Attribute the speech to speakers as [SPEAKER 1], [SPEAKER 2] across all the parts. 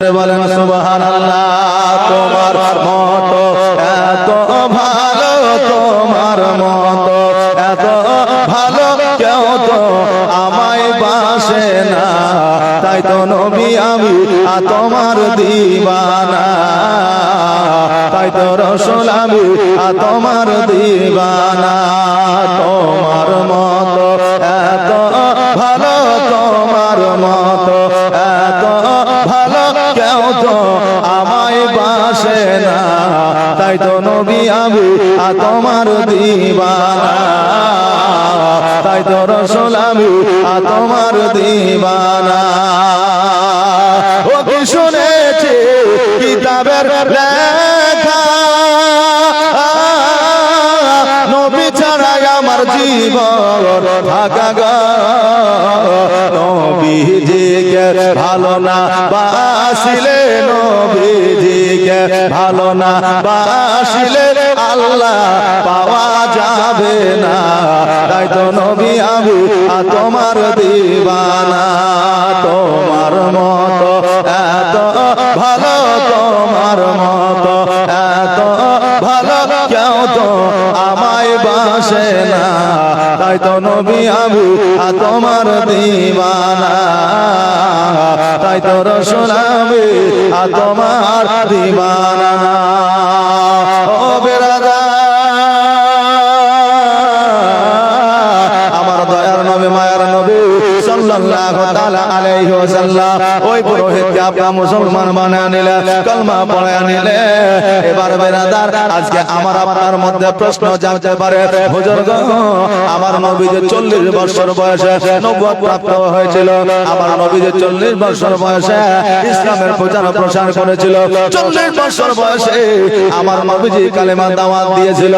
[SPEAKER 1] বলেন, সুবহানাল্লাহ, তোমার মতো, এত ভালো তোমার মতো, এত ভালো কেউ তো আমায় বাসে না। তাই তো নবী আমি তোমার দিবানা। তাই তো রসুল আমি তোমার দিবানা। তোমার মতো আমায় বাসে না। তাই তো নবী আমি আর তোমার দিবানা। তাই তো রসুল আমি আর তোমার দিবানা। ও কি শুনেছি? কিতাবের লেখা। নবী আমার জীবন থাকা গা। নবীজিকে ভালো না, বাসিলে নবীজিকে, ভালো না, বাসিলে আল্লাহ পাওয়া যাবে না। তাই তো নবী আমি তোমার দিবানা, তোমার মতো, এত ভালো তোমার মতো, এত ভালো কেউ তো আমায় বাসে না। তাই তো নবী আর তোমার দিবানা তাই তো রসুল আমি আর তোমার দিবানা। ও বেরাদা। আমার দয়ার নবী, মায়ার নবী সাল্লাল্লাহু মুসলমান বানায় নিলে কলমা পড়ায় নিলে এবার বেরাদার আজকে আমার আপনার মধ্যে প্রশ্ন জানতে পারে। হুজুর আমার নবী যে 40 বছর বয়সে নবুয়ত প্রাপ্ত হয়েছিল। আমার নবী যে 40 বছর বয়সে ইসলামের প্রচার প্রসার করেছিল। 40 বছর বয়সে আমার নবীজি কালেমা দাওয়াত দিয়েছিল।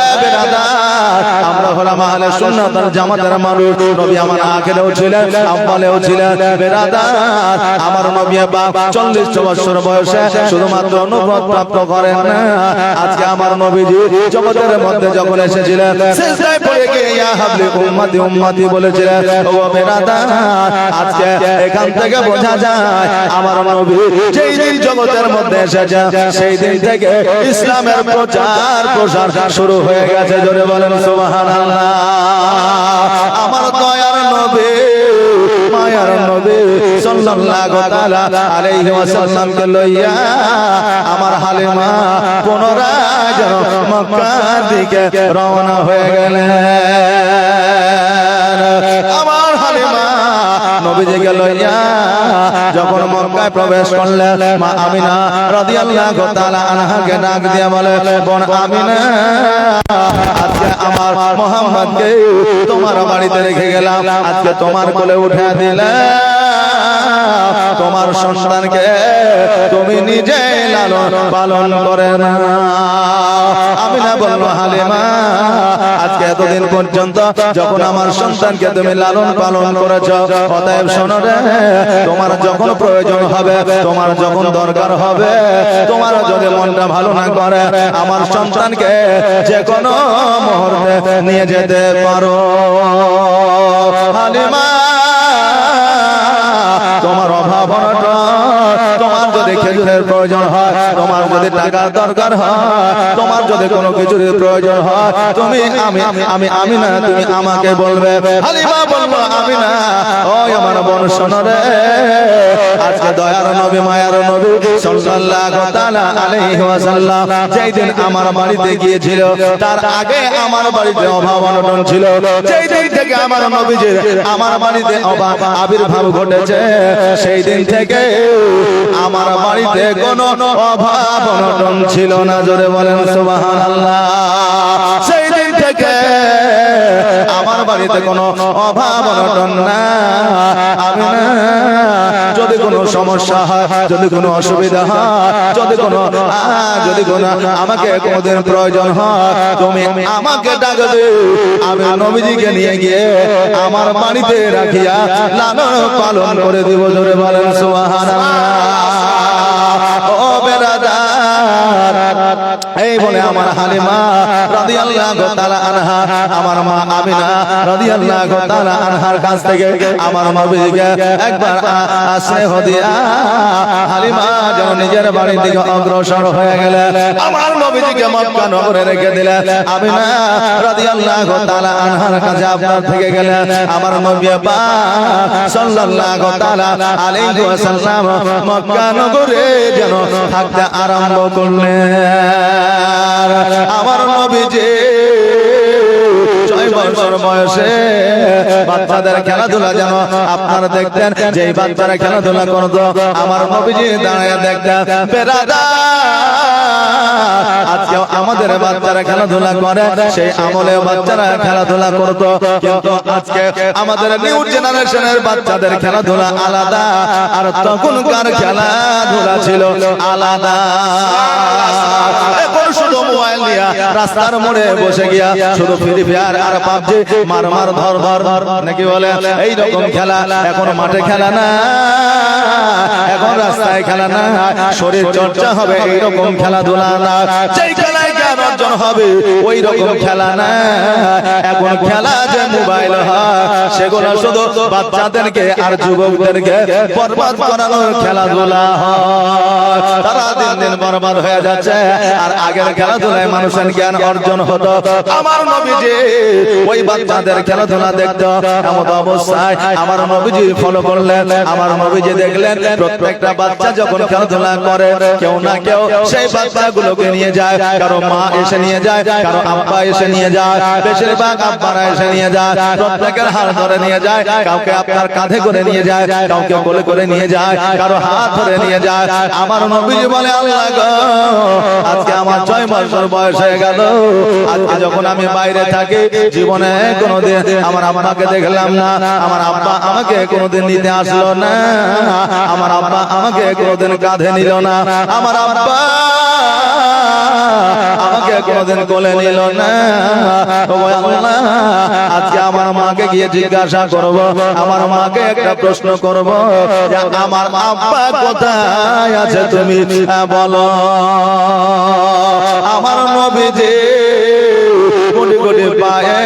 [SPEAKER 1] এ বেরাদার আমরা হলাম আহলে সুন্নাত ওয়াল জামাতের মানুষ। নবী আমার আখেরেও ছিলেন আব্বালেও ছিলেন। বেরাদার আমার নবী বাপ 40 বছর বয়সে শুধুমাত্র অনুভব প্রাপ্ত করেন না। আজকে আমার নবীজি জগতের মধ্যে যখন এসেছিলেন পড়ে গিয়ে ইয়া হাবলি উম্মতি উম্মতি বলেছিলেন, ও আজকে এখান থেকে বোঝা যায়, আমার নবী যেই দিন জগতের মধ্যে সেই দিন থেকে ইসলামের প্রচার, প্রসার শুরু হয়ে গেছে, জোরে বলেন, সুবহানাল্লাহ। আমার দয়ার নবী, মায়ার নবী সাল্লাল্লাহু তাআলা আলাইহি আমার হালিমা পুনরায় মক্কার দিকে রওনা হয়ে গেলেন। আমার হালিমা নবীজিকে লইয়া যখন মক্কায় প্রবেশ করলেন, মা আমিনা রাদিয়াল্লাহু তাআলা আনহাকে ডাক দিয়া বলে, বোন আমিনা, আজকে আমার মোহাম্মদকে তোমার বাড়িতে রেখে গেলাম। আজকে তোমার কোলে উঠে দিলে তোমার সন্তানকে তুমি নিজে লালন পালন করে না। আমি না বলব হালিমা, আজকে এতদিন পর্যন্ত যখন আমার সন্তানকে তুমি লালন পালন করেছ, অতএব শোনো রে, তোমার যখন প্রয়োজন হবে, তোমার যখন দরকার হবে, তোমার যদি মনটা ভালো না করে, আমার সন্তানকে যে কোনো মুহূর্তে নিয়ে যেতে পারো। খেজুরের প্রয়োজন হয়। যদি দরকার হয়, তোমার যদি কোনো কিছুর প্রয়োজন হয়, তুমি আমি আমি আমি না, তুমি আমাকে বলবে আমি না। ওই আমার আজকে দয়ার নবী, মায়ার নবী আলাইহি ওয়াসাল্লাম যেই দিন আমার বাড়িতে গিয়েছিল, তার আগে আমার বাড়িতে অভাব অনটন ছিল। যেই দিন থেকে আমার নবীজির, আমার বাড়িতে অভাব আবির্ভাব ঘটেছে সেই দিন থেকে আমার বাড়িতে কোনো অভাব অনটন ছিল না, জোরে বলেন সুবহানাল্লাহ। সেই দিন থেকে আমার বাড়িতে কোনো অভাব, অনটন না। আমি যদি কোনো সমস্যা হয়, যদি কোনো অসুবিধা হয়, যদি কোনো যদি কোনো আমাকে কোনোদিন প্রয়োজন হয়, তুমি আমাকে ডাকবে আমি নবীজিকে নিয়ে গিয়ে আমার বাড়িতে রাখিয়া লালন পালন করে দিব, জোরে বলেন সুবহানাল্লাহ। আমার হালিমা রাদিয়াল্লাহু তাআলা আনহা, আমার মা আমিনা রাদিয়াল্লাহু তাআলা আনহার কাছ থেকে আমার নবীকে একবার স্নেহ দিয়া, হালিমা নিজের বাড়ির দিকে অগ্রসর হয়ে গেলেন আমার নবীজিকে মক্কা নগরে রেখে দিলেন আমি না রাদিয়াল্লাহু তাআলা আনহার কাছে আপনার থেকে গেলেন আমার নবী পাক সাল্লাল্লাহু তাআলা আলাইহি ওয়াসাল্লাম মক্কা নগরে যেন থাকতে আরম্ভ করলেন আমার নবীজি ছয় বছর বয়সে বাচ্চাদের খেলাধুলা যেন আপনারা দেখতেন যে বাচ্চারা খেলাধুলা করতো আমার নবীজি দাঁড়িয়ে দেখতেন বেড়াদা আজকে আমাদের বাচ্চারা খেলাধুলা করে সেই আমলে বাচ্চারা খেলাধুলা করতো কিন্তু আজকে আমাদের নিউ জেনারেশনের বাচ্চাদের খেলাধুলা আলাদা আর তখনকার খেলাধুলা ছিল আলাদা। এখন শুধু মোবাইল নিয়ে রাস্তার মোড়ে বসে গিয়া শুধু ফ্রি ফায়ার আর পাবজি, মার মার ধর ধর ধর। নাকি বলে, এই রকম খেলা, এখন মাঠে খেলা না, এখন রাস্তায় খেলা না, শরীর চর্চা হবে, এই রকম খেলাধুলা না, যেই খেলায় জ্ঞান অর্জন হবে, ওই রকম খেলা না, এখন খেলা যে মোবাইল হয় সেগুলো শুধু বাচ্চাদেরকে আর যুবকদেরকে বরবাদ করানোর খেলাধুলা তারা দিন দিন বরবাদ হয়ে যাচ্ছে। আর আগের খেলাধুলায় মানুষের জ্ঞান অর্জন হতো। আমার নবীজি ওই বাচ্চাদের খেলাধুলা দেখতো। এমন অবস্থায় আমার নবীজি ফলো করলেন। আমার নবীজি দেখলেন প্রত্যেকটা বাচ্চা যখন খেলাধুলা করে কেউ না কেউ সেই বাচ্চাগুলোকে নিয়ে যায়। কারও মা এসে নিয়ে যায় কারও আব্বা এসে নিয়ে যায় বেশিরভাগ আব্বারা এসে নিয়ে যায়। প্রত্যেকের হাত ধরে নিয়ে যায় কাউকে আপনার কাঁধে করে নিয়ে যায় কাউকে কোলে করে নিয়ে যায় কারও হাত ধরে নিয়ে যায়। আমার নবীজি বলে আল্লাহ গো আজকে আমার ছয় বছর বয়স হয়ে গেল। আজকে যখন আমি বাইরে থাকি জীবনে কোনোদিন আমার আব্বাকে দেখলাম না আমার আব্বা আমাকে কোনোদিন নিতে আসলো না আমার আব্বা আমাকে কোনোদিন কাঁধে নিল না। আমার আব্বা আমাকে কোনদিন কোলে নিল না। আজকে আমার মাকে গিয়ে জিজ্ঞাসা করব আমার মাকে একটা প্রশ্ন করব। আমার আব্বা কোথায় আছে তুমি? বলো আমার নবীজি কোটি কোটি পায়ে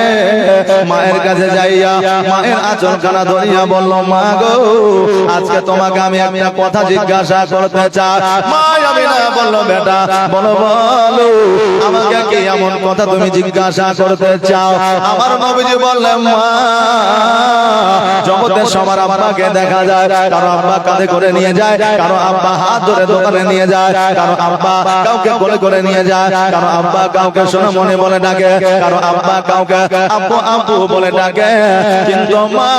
[SPEAKER 1] মায়ের কাছে যাইয়া মায়ের আচল খানা ধরিয়া বলল মা গো আজকে তোমাকে আমি একটা কথা জিজ্ঞাসা করতে চাই। মা আমি না বলল বেটা বলো বলো আমাকে কি এমন কথা তুমি জিজ্ঞাসা করতে চাও। আমার নবীজি বললেন মা জগতের সবার আব্বাকে দেখা যায় কারও আব্বা কাঁধে করে নিয়ে যায় কারও আব্বা হাত ধরে দোকানে নিয়ে যায় কারও আব্বা কাউকে কোলে করে নিয়ে যায় কারও আব্বা কাউকে শোনা মনে বলে ডাকে কারও আব্বা কাউকে, আব্বু আব্বু বলে ডাকে, কিন্তু মা,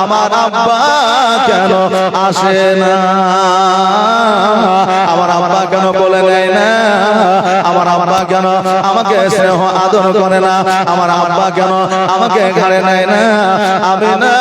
[SPEAKER 1] আমার আব্বা কেন আসে না? আমার আব্বা কেন বলে নেয় না? আমার আব্বা কেন আমাকে স্নেহ আদর করে না? আমার আব্বা কেন আমাকে ঘাড়ে নেয় না? আমি না